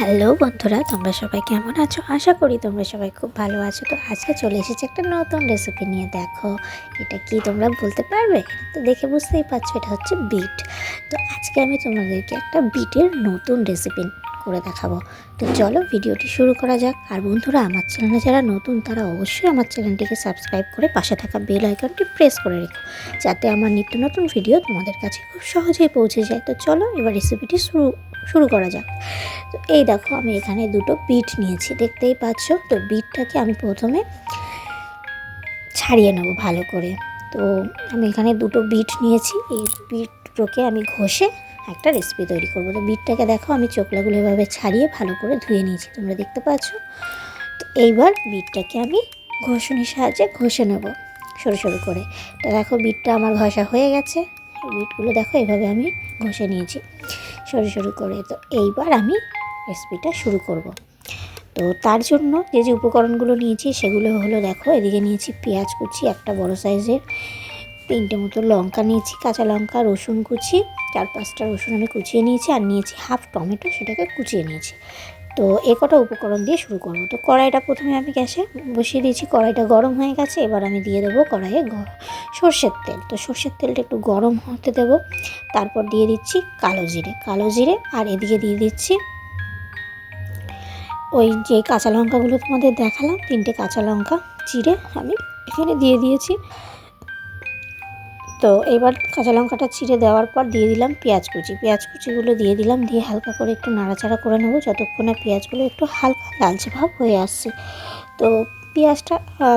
Hello বন্ধুরা, তোমরা সবাই কেমন আছো? আশা করি তোমরা সবাই খুব ভালো আছো। তো আজকে চলে এসেছে একটা নতুন রেসিপি নিয়ে, দেখো। এটা কি তোমরা বলতে পারবে? তো দেখে বুঝতেই পারছ, এটা হচ্ছে বিট তো আজকে আমি তোমাদেরকে একটা বিটের নতুন রেসিপি করে দেখাবো। তো চলো ভিডিওটি শুরু করা যাক। আর বন্ধুরা, আমার চ্যানেলে যারা নতুন, তারা অবশ্যই আমার চ্যানেলটিকে সাবস্ক্রাইব করে পাশে থাকা বেল আইকনটি প্রেস করে রেখো, যাতে আমার নিত্য নতুন ভিডিও তোমাদের কাছে খুব সহজেই পৌঁছে যায়। তো চলো এবার রেসিপিটি শুরু শুরু করা যাক। তো এই দেখো, আমি এখানে দুটো বিট নিয়েছি, দেখতেই পাচ্ছ? তো বিটটাকে আমি প্রথমে ছাড়িয়ে নেব ভালো করে। তো আমি এখানে দুটো বিট নিয়েছি, এই বিট দুটোকে আমি ঘষে একটা রেসিপি তৈরি করব। তো বিটটাকে দেখো, আমি চোখলাগুলো এভাবে ছাড়িয়ে ভালো করে ধুয়ে নিয়েছি, তোমরা দেখতে পাচ্ছ? তো এইবার বিটটাকে আমি ঘষণির সাহায্যে ঘষে নেব, সরু সরু করে। তো দেখো বিটটা আমার ঘষা হয়ে গেছে। বিটগুলো দেখো, এভাবে আমি ঘষে নিয়েছি। সরু সরু করে। তো এইবার আমি রেসিপিটা শুরু করব। তো তার জন্য যে যে উপকরণগুলো নিয়েছি, সেগুলো হলো দেখো, এদিকে নিয়েছি পেঁয়াজ কুচি, একটা বড় সাইজের তিনটে মতো লঙ্কা নিয়েছি, কাঁচা লঙ্কা, রসুন কুচি, চার পাঁচটা রসুন আমি কুচিয়ে নিয়েছি, আর নিয়েছি হাফ টমেটো, সেটাকে কুচিয়ে নিয়েছি। তো এ কটা উপকরণ দিয়ে শুরু করব। তো কড়াইটা প্রথমে আমি গ্যাসে বসিয়ে দিয়েছি। কড়াইটা গরম হয়ে গেছে, এবার আমি দিয়ে দেবো কড়াইয়ে সর্ষের তেল। তো সর্ষের তেলটা একটু গরম হতে দেবো। তারপর দিয়ে দিচ্ছি কালো জিরে। কালো জিরে আর এদিকে দিয়ে দিচ্ছি ওই যে কাঁচা লঙ্কাগুলো তোমাদের দেখালাম, তিনটে কাঁচা লঙ্কা চিড়ে আমি এখানে দিয়ে দিয়েছি। তো এবার কাঁচা লঙ্কাটা ছিঁড়ে দেওয়ার পর দিয়ে দিলাম পেঁয়াজ কুচি। পেঁয়াজ কুচিগুলো দিয়ে দিলাম, দিয়ে হালকা করে একটু নাড়াচাড়া করে নেব যতক্ষণ না পেঁয়াজগুলো একটু হালকা লালচে ভাব হয়ে আসছে। তো পেঁয়াজটা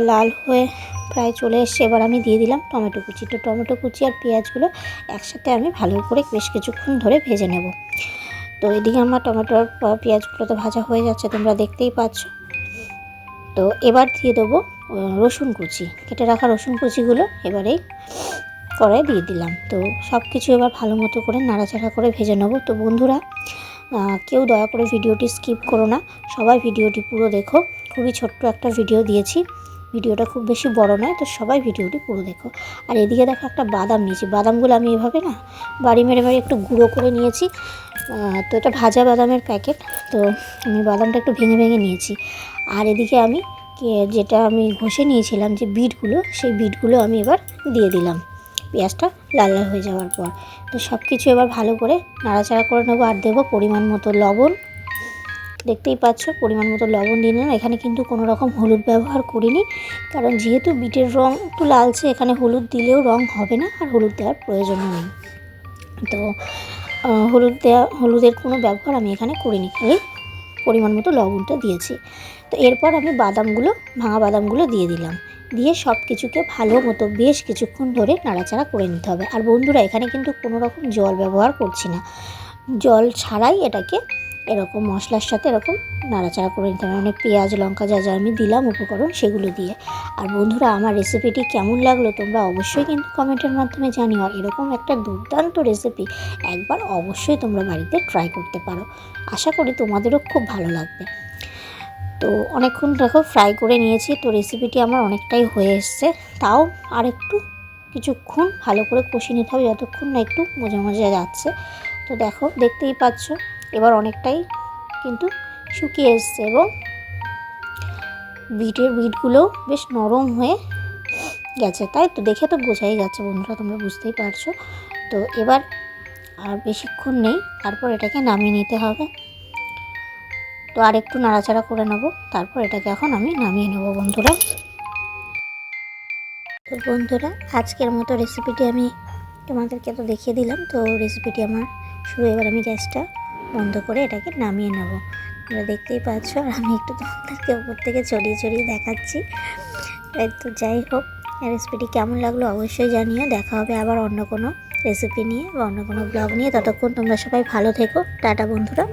লাল হয়ে প্রায় চলে এসছে, এবার আমি দিয়ে দিলাম টমেটো কুচি। তো টমেটো কুচি আর পেঁয়াজগুলো একসাথে আমি ভালো করে বেশ কিছুক্ষণ ধরে ভেজে নেব। তো এদিকে আমার টমেটোর পেঁয়াজগুলো তো ভাজা হয়ে যাচ্ছে, তোমরা দেখতেই পাচ্ছ। তো এবার দিয়ে দেবো রসুন কুচি। কেটে রাখা রসুন কুচিগুলো এবারেই কড়াই দিয়ে দিলাম। তো সব কিছু এবার ভালো মতো করে নাড়াচাড়া করে ভেজে নেব। তো বন্ধুরা কেউ দয়া করে ভিডিওটি স্কিপ করো না। সবাই ভিডিওটি পুরো দেখো। খুবই ছোট্ট একটা ভিডিও দিয়েছি। ভিডিওটা খুব বেশি বড় নয়, তো সবাই ভিডিওটি পুরো দেখো। আর এদিকে দেখো একটা বাদাম নিয়েছি। বাদামগুলো আমি এভাবে না বাড়ি মেরে মেরে একটু গুঁড়ো করে নিয়েছি। তো এটা ভাজা বাদামের প্যাকেট। তো আমি বাদামটা একটু ভেঙে ভেঙে নিয়েছি। আর এদিকে আমি যেটা আমি ঘষে নিয়েছিলাম যে বিটগুলো, সেই বিটগুলো আমি এবার দিয়ে দিলাম। পেঁয়াজটা লাল লাল হয়ে যাওয়ার পর। তো সব কিছু এবার ভালো করে নাড়াচাড়া করে নেব আর দেবো পরিমাণ মতো লবণ। দেখতেই পাচ্ছ, পরিমাণ মতো লবণ দিয়ে নিলাম। এখানে কিন্তু কোনো রকম হলুদ ব্যবহার করিনি, কারণ যেহেতু বিটের রং একটু লালচে, এখানে হলুদ দিলেও রং হবে না আর হলুদ দেওয়ার প্রয়োজনও নেই। তো হলুদ দেওয়া হলুদের কোনো ব্যবহার আমি এখানে করিনি, খালি পরিমাণ মতো লবণটা দিয়েছি। তো এরপর আমি বাদামগুলো, ভাঙা বাদামগুলো দিয়ে দিলাম। দিয়ে সব কিছুকে ভালো মতো বেশ কিছুক্ষণ ধরে নাড়াচাড়া করে নিতে হবে। আর বন্ধুরা, এখানে কিন্তু কোনো রকম জল ব্যবহার করছি না। জল ছাড়াই এটাকে এরকম মশলার সাথে এরকম নাড়াচাড়া করে নিতে হবে। মানে পেঁয়াজ, লঙ্কা যা যা আমি দিলাম উপকরণ সেগুলো দিয়ে। আর বন্ধুরা, আমার রেসিপিটি কেমন লাগল তোমরা অবশ্যই কিন্তু কমেন্টের মাধ্যমে জানিও। আর এরকম একটা দুর্দান্ত রেসিপি একবার অবশ্যই তোমরা বাড়িতে ট্রাই করতে পারো। আশা করি তোমাদেরও খুব ভালো লাগবে। তো অনেকক্ষণ দেখো ফ্রাই করে নিয়েছি, তো রেসিপিটি আমার অনেকটাই হয়ে এসছে। তাও আর একটু কিছুক্ষণ ভালো করে কষিয়ে নিতে হবে যতক্ষণ না একটু মজা মজা যাচ্ছে। তো দেখো, দেখতেই পাচ্ছ, এবার অনেকটাই কিন্তু শুকিয়ে এসছে এবং বিটের বিটগুলো বেশ নরম হয়ে গেছে, তাই তো? দেখে তো বোঝাই যাচ্ছে বন্ধুরা, তোমরা বুঝতেই পারছ। তো এবার আর বেশিক্ষণ নেই, তারপর এটাকে নামিয়ে নিতে হবে। তো আর একটু নাড়াচাড়া করে নেব। তারপর এটাকে এখন আমি নামিয়ে নেব বন্ধুরা। তো বন্ধুরা, আজকের মতো রেসিপিটি আমি তোমাদেরকে তো দেখিয়ে দিলাম। তো রেসিপিটি আমার শুরু। এবার আমি গ্যাসটা বন্ধ করে এটাকে নামিয়ে নেব। তোমরা দেখতেই পাচ্ছ, আর আমি একটু তোমাদেরকে উপর থেকে ছড়িয়ে ছড়িয়ে দেখাচ্ছি। তো যাই হোক রেসিপিটি কেমন লাগল অবশ্যই জানিও। দেখা হবে আবার অন্য কোনো রেসিপি নিয়ে বা অন্য কোনো ব্লগ নিয়ে। ততক্ষণ তোমরা সবাই ভালো থেকো। টাটা বন্ধুরা।